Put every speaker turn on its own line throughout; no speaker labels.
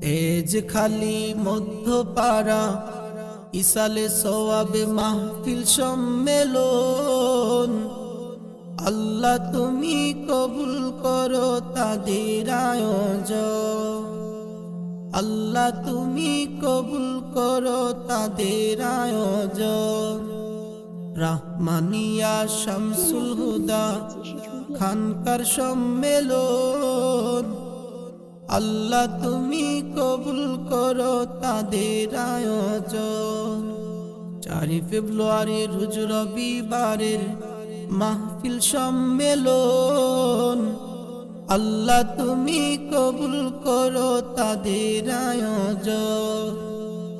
তেজ খালি মধ্যপাড়া, ইসালে সওয়াবে মাহফিল সম্মেলন। আল্লাহ তুমি কবুল করো তাদের আয়োজন। আল্লাহ তুমি কবুল করো তাদের আয়োজন। রাহমানিয়া শামসুল হুদা খানকার সম্মেলন। আল্লাহ তুমি কবুল করো তাদের আয়োজন। চারি ফেব্রুয়ারি রোজ রবিবারের মাহফিল সম্মেলন। আল্লাহ তুমি কবুল করো তাদের আয়োজন।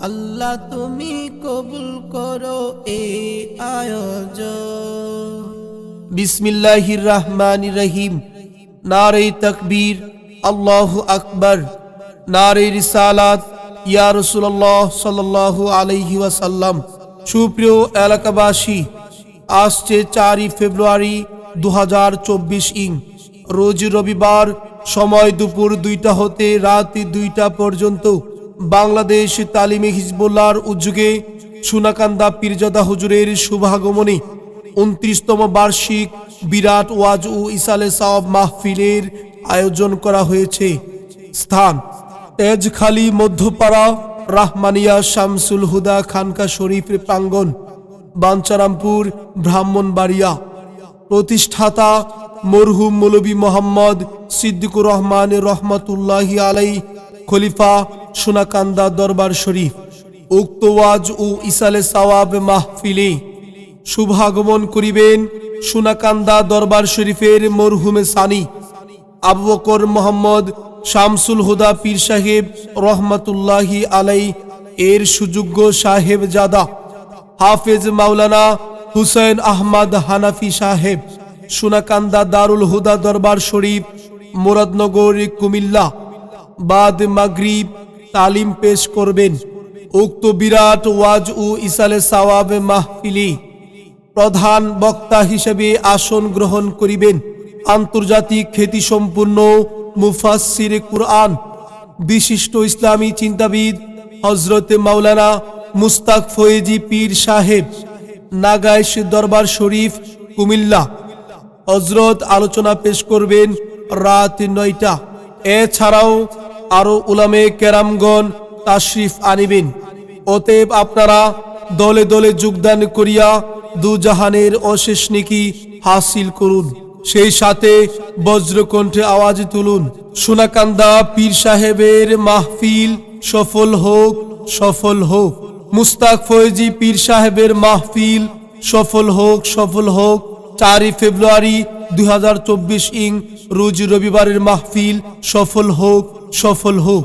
আল্লাহ তুমি কবুল করো এ আয়োজন।
বিসমিল্লাহির রহমান রহিম। নারে তকবীর। আল্লাহ আকবর, নারে রিসালাত, ইয়া রসুল্লাহ সাল্লাহ আলহি ওয়াসাল্লাম। সুপ্রিয় এলাকাবাসী, আসছে চারই ফেব্রুয়ারি দু হাজার চব্বিশ ইং। রোজ রবিবার সময় দুপুর দুইটা হতে রাত দুইটা পর্যন্ত বাংলাদেশ তালিমে হিজবুল্লাহর উদ্যোগে সুনাকান্দা পীরজাদা হুজুরের শুভাগমনে উনত্রিশতম বার্ষিক বিরাট ওয়াজ ও ইসালে সাওয়াব মাহফিলের আয়োজন করা হয়েছে। স্থান, তেজখালী, মধ্যপাড়া, রাহমানিয়া শামসুল হুদা খানকা শরীফের প্রাঙ্গন বাঞ্চারামপুর, ব্রাহ্মণবাড়িয়া। প্রতিষ্ঠাতা মরহুম মৌলবী মোহাম্মদ সিদ্দিকুর রহমান রহমতুল্লাহি আলাই খলিফা সোনাকান্দা দরবার শরীফ। উক্ত ওয়াজ ও ইসালে সাওয়াব মাহফিলে শুভাগমন করিবেন সোনাকান্দা দরবার শরীফের মরহুমে সানি। আবু মোহাম্মদ শামসুল হুদা পীর সাহেব রহমতুল্লাহি আলাই এর সুযোগ্য সাহেব জাদা হাফেজ মাওলানা হুসেন আহমদ হানাফি সাহেব, সোনাকান্দা দারুল হুদা দরবার শরীফ, মুরাদনগর, কুমিল্লা। বাদ মাগরিব তালিম পেশ করবেন। উক্ত বিরাট ওয়াজ ও ইসালে সাওয়াব মাহফিলি। প্রধান বক্তা হিসেবে আসন গ্রহণ করিবেন। আন্তর্জাতিক খ্যাতিসম্পন্ন মুফাসির কুরআন। বিশিষ্ট ইসলামী চিন্তাবিদ হজরতে মাওলানা মুস্তাক ফয়েজি পীর সাহেব নাগাইশ দরবার শরীফ, কুমিল্লা। হজরত আলোচনা পেশ করবেন রাত নয়টা। এছাড়াও আরও উলামে কেরামগণ তাশরিফ আনিবেন। অতএব আপনারা দলে দলে যোগদান করিয়া দুজাহানের অশেষ নিকি হাসিল করুন। সেই সাথে বজ্রকণ্ঠে আওয়াজ তুলুন। সোনাকান্দা পীর সাহেবের মাহফিল সফল হোক সফল হোক। মুস্তাক ফয়েজি পীর সাহেবের মাহফিল সফল হোক সফল হোক। চারই ফেব্রুয়ারি দুই হাজার চব্বিশ ইং, রোজ রবিবারের মাহফিল সফল হোক সফল হোক।